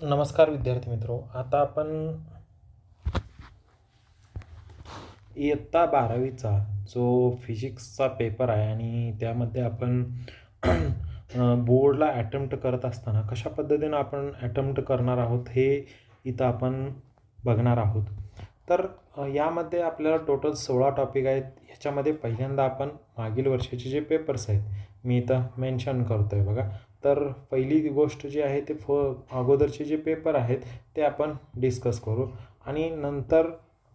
नमस्कार विद्यार्थी मित्रो. आता आपण इयत्ता बारावीचा जो फिजिक्सचा पेपर आहे आणि त्यामध्ये आपण बोर्डला ॲटम्प्ट करत असताना कशा पद्धतीनं आपण ॲटम्प्ट करणार आहोत हे इथं आपण बघणार आहोत. तर यामध्ये आपल्याला टोटल सोळा टॉपिक आहेत. ह्याच्यामध्ये पहिल्यांदा आपण मागील वर्षाचे जे पेपर्स आहेत मी इथं मेन्शन करतो आहे बघा. तर पहिली गोष्ट जी आहे ते फ अगोदरचे जे पेपर आहेत ते आपण डिस्कस करू. आणि नंतर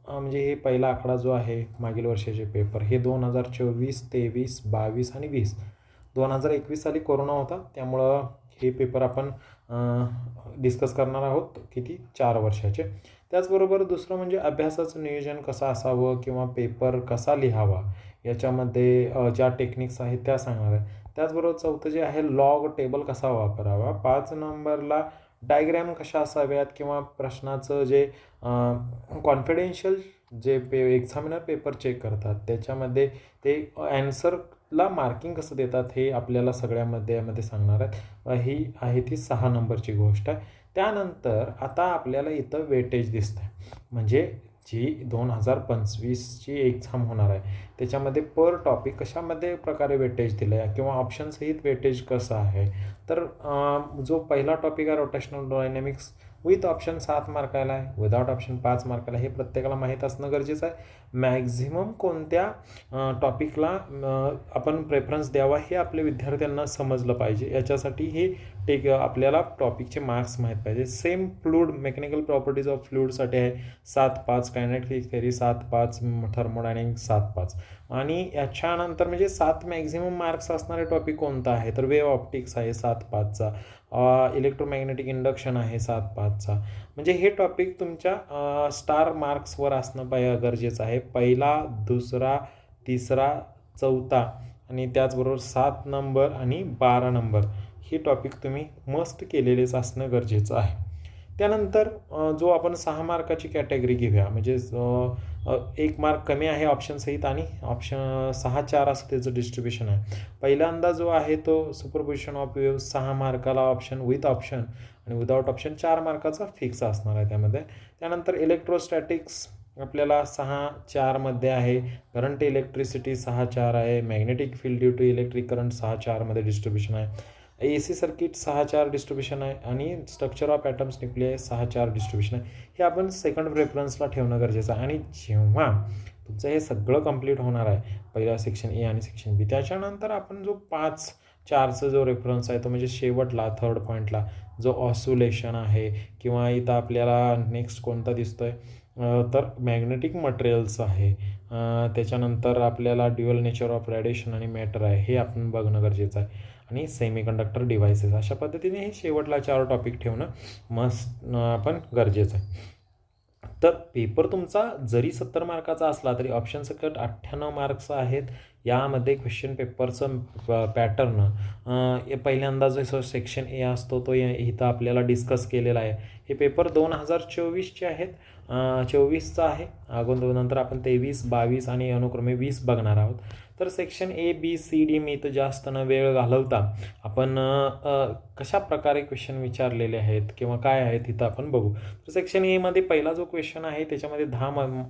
म्हणजे हे पहिला आकडा जो आहे मागील वर्षाचे पेपर हे दोन हजार चोवीस तेवीस बावीस आणि वीस. दोन हजार एकवीस साली कोरोना होता त्यामुळं हे पेपर आपण डिस्कस करणार आहोत किती? चार वर्षाचे. त्याचबरोबर दुसरं म्हणजे अभ्यासाचं नियोजन कसं असावं किंवा पेपर कसा लिहावा याच्यामध्ये ज्या टेक्निक्स आहेत त्या सांगणार आहे. त्याचबरोबर चौथं जे आहे लॉग टेबल कसा वापरावा? पाच नंबरला डायग्रॅम कशा असाव्यात? किंवा प्रश्नाचं जे कॉन्फिडेन्शियल जे पे एक्झामिनर पेपर चेक करतात त्याच्यामध्ये ते ॲन्सरला मार्किंग कसं देतात हे आपल्याला सगळ्यामध्ये यामध्ये सांगणार आहेत. ही आहे ती सहा नंबरची गोष्ट आहे. त्यानंतर आता आपल्याला इथं वेटेज दिसतं आहे म्हणजे जी दोन हजार पंचवीसची एक्झाम होणार आहे. त्याच्यामध्ये पर टॉपिक कशामध्ये प्रकारे वेटेज दिलं आहे किंवा ऑप्शनसहित वेटेज कसं आहे? तर जो पहिला टॉपिक आहे रोटेशनल डायनॅमिक्स विथ ऑप्शन सात मार्काला आहे. विदाउट ऑप्शन पाच मार्काला हे प्रत्येकाला माहीत असणं गरजेचं आहे. मॅक्झिमम कोणत्या टॉपिकला आपण प्रेफरन्स द्यावा हे आपल्या विद्यार्थ्यांना समजलं पाहिजे. याच्यासाठी हे टेक आपल्याला टॉपिकचे मार्क्स माहीत पाहिजे. Same fluid mechanical properties of फ्लूडसाठी आहे. सात पाच कायनेटिक थेरी सात पाच थर्मोडायनिक सात पाच. आणि याच्यानंतर म्हणजे सात मॅक्झिमम मार्क्स असणारे टॉपिक कोणता आहे? तर वेव ऑप्टिक्स आहे सात पाचचा. इलेक्ट्रोमॅग्नेटिक इंडक्शन आहे सात पाचचा. म्हणजे हे टॉपिक तुमच्या स्टार मार्क्सवर असणं पाय गरजेचं आहे. पहिला दुसरा तिसरा चौथा आणि त्याचबरोबर सात नंबर आणि बारा नंबर हे टॉपिक तुम्ही मस्त केलेलेच असणं गरजेचं आहे. त्यानंतर जो आपण सहा मार्काची कॅटेगरी घेऊया म्हणजे एक मार्क कमी आहे ऑप्शनसहित आणि ऑप्शन सहा चार असं त्याचं डिस्ट्रीब्युशन आहे. पहिल्यांदा जो आहे तो सुपरपोजिशन ऑफ वेव सहा मार्काला ऑप्शन विथ ऑप्शन आणि विदाउट ऑप्शन चार मार्काचा फिक्स असणार आहे त्यामध्ये. त्यानंतर इलेक्ट्रोस्टॅटिक्स आपल्याला सहा चारमध्ये आहे करंट इलेक्ट्रिसिटी सहा चार आहे magnetic field due to electric current सहा चारमध्ये डिस्ट्रीब्युशन आहे. ए सी सर्किट सहा चार डिस्ट्रीब्युशन आहे आणि स्ट्रक्चर ऑफ ॲटम्स न्यूक्लिय सहा चार डिस्ट्रीब्युशन आहे. हे आपण सेकंड प्रेफरन्सला ठेवणं गरजेचं आहे. आणि जेव्हा तुमचं हे सगळं कंप्लीट होणार आहे पहिला सेक्शन ए आणि सेक्शन बी त्याच्यानंतर आपण जो पाच चारचा जो रेफरन्स आहे तो म्हणजे शेवटला थर्ड पॉईंटला जो ऑसुलेशन आहे किंवा इथं आपल्याला नेक्स्ट कोणता दिसतो आहे तर मॅग्नेटिक मटेरियल्स आहे. त्याच्यानंतर आपल्याला ड्युअल नेचर ऑफ रेडिएशन आणि मॅटर आहे हे आपण बघणं गरजेचं आहे. आणि सेमीकंडक्टर डिव्हायसेस अशा पद्धतीने हे शेवटला चार टॉपिक ठेवणं मस्त पण आपण गरजेचं आहे. तर पेपर तुमचा जरी सत्तर मार्काचा असला तरी ऑप्शन सकट अठ्ठ्याण्णव मार्क्स आहेत. यामध्ये क्वेश्चन पेपरचं पॅटर्न पहिल्यांदा जो सेक्शन ए असतो तो इथं आपल्याला डिस्कस केलेला आहे. हे पेपर दोन हजार चोवीसचे आहेत. चोवीसचा आहे. अगोदर नंतर आपण तेवीस बावीस आणि अनुक्रमे वीस बघणार आहोत. तर section A B C D मी इथं जास्त न वेळ घालवता आपण कशा प्रकारे क्वेश्चन विचारलेले आहेत किंवा काय आहेत इथं आपण बघू. तर सेक्शन एमध्ये पहिला जो क्वेश्चन आहे त्याच्यामध्ये दहा म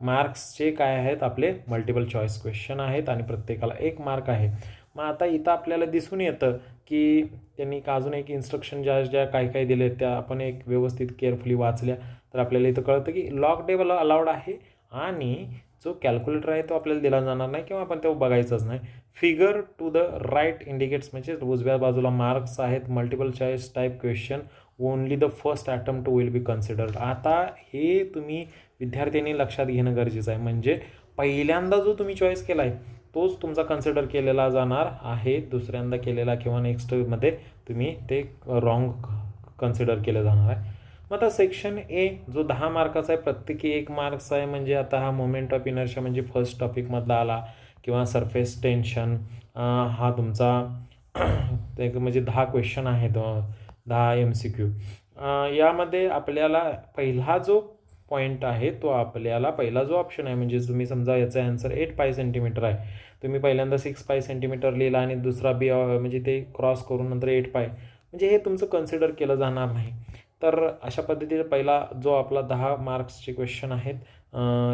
मार्क्सचे काय आहेत आपले मल्टिपल चॉईस क्वेश्चन आहेत आणि प्रत्येकाला एक मार्क आहे. मग आता इथं आपल्याला दिसून येतं की त्यांनी का अजून एक इन्स्ट्रक्शन ज्या ज्या काय काय दिले त्या आपण एक व्यवस्थित केअरफुली वाचल्या. तर आपल्याला इथं कळतं की लॉक टेबल अलाउड आहे आणि जो कॅल्क्युलेटर आहे तो आपल्याला दिला जाणार नाही किंवा आपण तो बघायचंच नाही. Figure to the right indicates म्हणजे उजव्या बाजूला मार्क्स आहेत multiple choice type question only the first attempt will be considered आता हे तुम्ही विद्यार्थ्यांनी लक्षात घेणं गरजेचं आहे. म्हणजे पहिल्यांदा जो तुम्ही चॉईस केला आहे तोच तुमचा कन्सिडर केलेला जाणार आहे. दुसऱ्यांदा केलेला किंवा नेक्स्टमध्ये तुम्ही ते रॉंग कन्सिडर केलं जाणार आहे. मग आता सेक्शन ए जो दहा मार्काचा आहे प्रत्येकी एक मार्क्स आहे. म्हणजे आता हा मोमेंट ऑफ इनर्शिया म्हणजे फर्स्ट टॉपिकमधला आला किंवा सरफेस टेन्शन हा तुमचा एक म्हणजे दहा क्वेश्चन आहेत. दहा एम सी क्यू यामध्ये आपल्याला पहिला जो पॉईंट आहे तो आपल्याला पहिला जो ऑप्शन आहे म्हणजे तुम्ही समजा याचा ॲन्सर एट पाय सेंटीमीटर आहे. तुम्ही पहिल्यांदा सिक्स पाय सेंटीमीटर लिहिला आणि दुसरा बी म्हणजे ते क्रॉस करून नंतर एट पाय म्हणजे हे तुमचं कन्सिडर केलं जाणार नाही. तर अशा पद्धतीने पहिला जो आपला दहा मार्क्सचे क्वेश्चन आहेत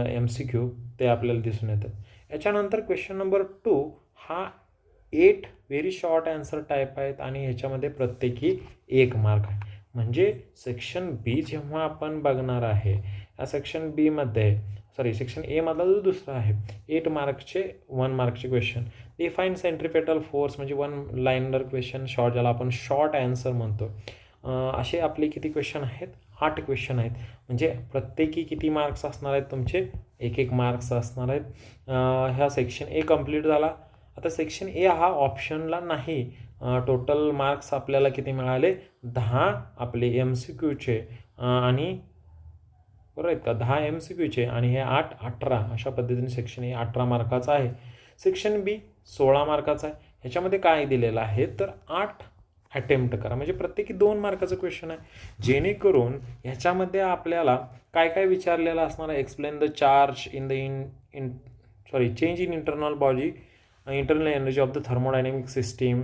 एम सी क्यू ते आपल्याला दिसून येतात. याच्यानंतर क्वेश्चन नंबर टू हा eight very short answer type आहेत आणि ह्याच्यामध्ये प्रत्येकी एक मार्क आहे. म्हणजे सेक्शन बी जेव्हा आपण बघणार आहे या सेक्शन बीमध्ये सॉरी सेक्शन एमधला जो दुसरा आहे एट मार्कचे वन मार्कचे क्वेश्चन डिफाईन सेंट्रिपेटल फोर्स म्हणजे वन लाईनर क्वेश्चन शॉर्ट ज्याला आपण शॉर्ट ॲन्सर म्हणतो. असे आपले किती क्वेश्चन आहेत? आठ क्वेश्चन आहेत. म्हणजे प्रत्येकी किती मार्क्स असणार आहेत तुमचे? एक एक मार्क्स असणार आहेत. ह्या सेक्शन ए कंप्लीट झाला. आता सेक्शन ए हा ऑप्शनला नाही. टोटल मार्क्स आपल्याला किती मिळाले? दहा आपले एम सी क्यूचे आणि बरोबर आहेत का? दहा एम सी क्यूचे आणि हे आठ अठरा. अशा पद्धतीने सेक्शन ए अठरा मार्काचं आहे. सेक्शन बी सोळा मार्काचं आहे. ह्याच्यामध्ये काय दिलेलं आहे? तर आठ अटेम्प्ट करा. म्हणजे प्रत्येकी दोन मार्काचं क्वेश्चन आहे. जेणेकरून ह्याच्यामध्ये आपल्याला काय काय विचारलेलं असणार आहे? Explain the charge in the in in sorry change in internal body internal energy of the thermodynamic system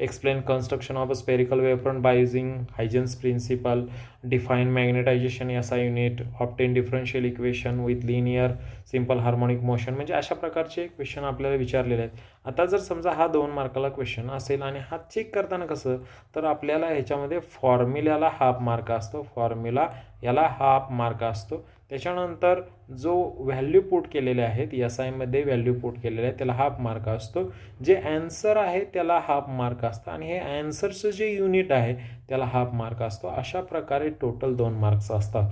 explain construction of a spherical wavefront by using Huygens principle define magnetization असा unit obtain differential equation with linear simple harmonic motion म्हणजे अशा प्रकारचे question आपल्याला विचारलेले आहेत. आता जर समजा हा दोन मार्काला क्वेश्चन असेल आणि हा चेक करताना कसं तर आपल्याला ह्याच्यामध्ये फॉर्म्युल्याला हाफ मार्क असतो. फॉर्म्युला याला हाफ मार्क असतो. त्याच्यानंतर जो व्हॅल्यू पोट केलेले आहेत एस आयमध्ये व्हॅल्यू पोट केलेले आहे त्याला हाफ मार्क असतो. जे ॲन्सर आहे त्याला हाफ मार्क असतं. आणि हे ॲन्सरचं जे युनिट आहे त्याला हाफ मार्क असतो. अशा प्रकारे टोटल दोन मार्क्स असतात.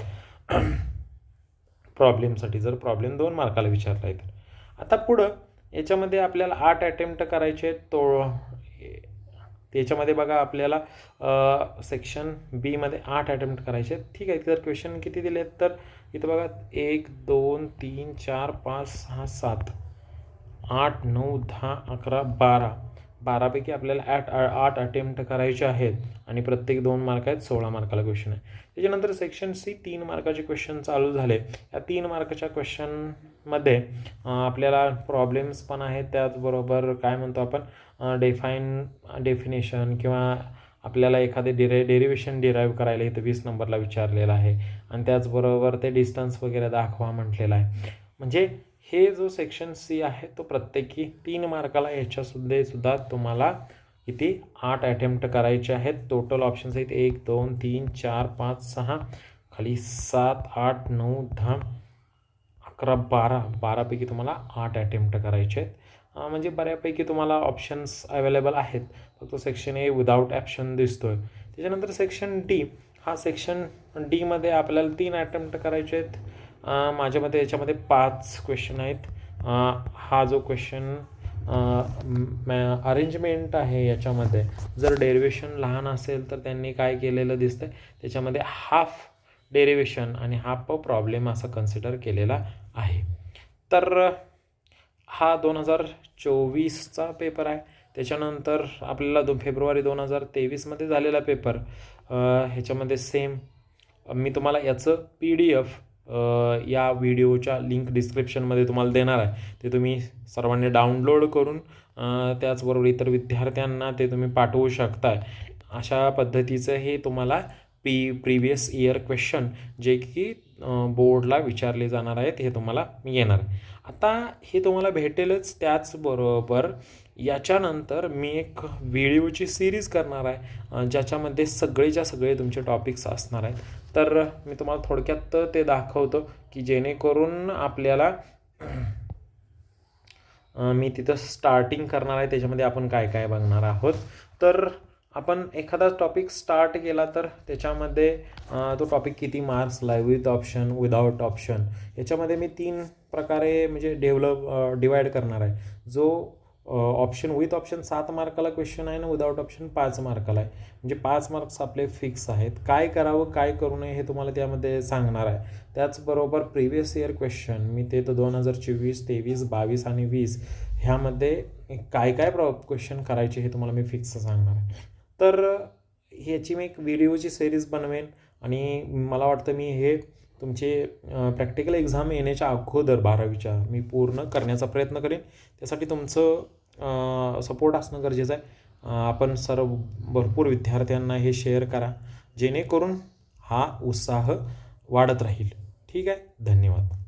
प्रॉब्लेमसाठी जर प्रॉब्लेम दोन मार्काला विचारला आहे तर आता पुढं याच्यामध्ये आपल्याला आठ अटेम्प्ट करायचे आहेत. तो त्याच्यामध्ये बघा आपल्याला सेक्शन बीमध्ये आठ अटेम्प्ट करायचे आहेत. ठीक आहे तर क्वेश्चन किती दिले आहेत तर इथं बघा एक दोन तीन चार पाच सहा सात आठ नऊ दहा अकरा बारा. बारापैकी आपल्याला ॲट आठ अटेम्प्ट करायचे आहेत. आणि प्रत्येक दोन मार्क आहेत सोळा मार्काला क्वेश्चन आहे. त्याच्यानंतर सेक्शन सी तीन मार्काचे क्वेश्चन चालू झाले. या तीन मार्काच्या क्वेश्चनमध्ये आपल्याला प्रॉब्लेम्स पण आहेत. त्याचबरोबर काय म्हणतो आपण? डेफाईन डेफिनेशन किंवा आपल्याला एखादे डिरे डेरिवेशन डिराईव्ह करायला इथं वीस नंबरला विचारलेलं आहे. आणि त्याचबरोबर ते डिस्टन्स वगैरे दाखवा म्हटलेलं आहे. म्हणजे हे जो सेक्शन सी आहे तो प्रत्येकी तीन मार्काला ह्याच्यासुद्धा सुद्धा तुम्हाला किती आठ अटेम्प्ट करायचे आहेत. टोटल ऑप्शन्स आहेत एक दोन तीन चार पाच सहा खाली सात आठ नऊ दहा अकरा बारा बारापैकी तुम्हाला आठ अटेम्प्ट करायचे आहेत. म्हणजे बऱ्यापैकी तुम्हाला ऑप्शन्स अवेलेबल आहेत. फक्त सेक्शन ए विदाऊट ॲप्शन दिसतो आहे त्याच्यानंतर सेक्शन डी हा सेक्शन डीमध्ये आपल्याला तीन अटेम्प्ट करायचे आहेत. माझ्या मते याच्यामध्ये पाच क्वेश्चन आहेत. हा जो क्वेश्चन अरेंजमेंट आहे याच्यामध्ये. जर डेरिवेशन लहान असेल तर त्यांनी काय केलेलं दिसतं त्याच्यामध्ये हाफ डेरिवेशन आणि हाफ प्रॉब्लेम असा कन्सिडर केलेला आहे. तर हा दोन हजार चोवीसचा पेपर आहे. त्याच्यानंतर आपल्याला दो फेब्रुवारी दोन हजार तेवीसमध्ये झालेला पेपर ह्याच्यामध्ये सेम मी तुम्हाला याचं पी डी एफ या व्हिडिओच्या लिंक डिस्क्रिप्शनमध्ये तुम्हाला देणार आहे. ते तुम्ही सर्वांनी डाउनलोड करून त्याचबरोबर इतर विद्यार्थ्यांना ते तुम्ही पाठवू शकताय. अशा पद्धतीचं हे तुम्हाला पी प्रिव्हियस इयर क्वेश्चन जे की बोर्डला विचारले जाणार आहेत हे तुम्हाला येणार आता हे तुम्हाला भेटेलच त्याचबरोबर याच्यानंतर मी एक व्हिडिओची सिरीज करणार आहे ज्याच्यामध्ये सगळेच्या सगळे तुमचे टॉपिक्स असणार आहेत तर मी तुम्हाला थोडक्यात ते दाखवतो की जेणेकरून आपल्याला मी तिथं स्टार्टिंग करणार आहे त्याच्यामध्ये आपण काय काय बघणार आहोत. तर आपण एखादा टॉपिक स्टार्ट केला तर त्याच्यामध्ये तो टॉपिक किती मार्क्सला आहे विथ ऑप्शन विदाउट ऑप्शन याच्यामध्ये मी तीन प्रकारे म्हणजे डेव्हलप डिवाईड करणार आहे. जो ऑप्शन विथ ऑप्शन सात मार्काला क्वेश्चन आहे ना विदाउट ऑप्शन पाच मार्काला आहे. म्हणजे पाच मार्क्स आपले फिक्स आहेत. काय करावं काय करू नये हे तुम्हाला त्यामध्ये सांगणार आहे. त्याचबरोबर प्रिव्हियस इयर क्वेश्चन मी ते तर दोन हजार चोवीस तेवीस बावीस आणि वीस ह्यामध्ये काय काय प्रॉ क्वेश्चन करायचे हे तुम्हाला मी फिक्स सांगणार आहे. तर ह्याची मी एक व्हिडिओची सिरीज बनवेन आणि मला वाटतं मी हे तुमचे प्रॅक्टिकल एक्झाम येण्याच्या अगोदर बारावीच्या मी पूर्ण करण्याचा प्रयत्न करेन. त्यासाठी तुमचं सपोर्ट असणं गरजेचं आहे. आपण सर्व भरपूर विद्यार्थ्यांना हे शेअर करा. जेणेकरून हा उत्साह वाढत राहील. ठीक आहे? धन्यवाद.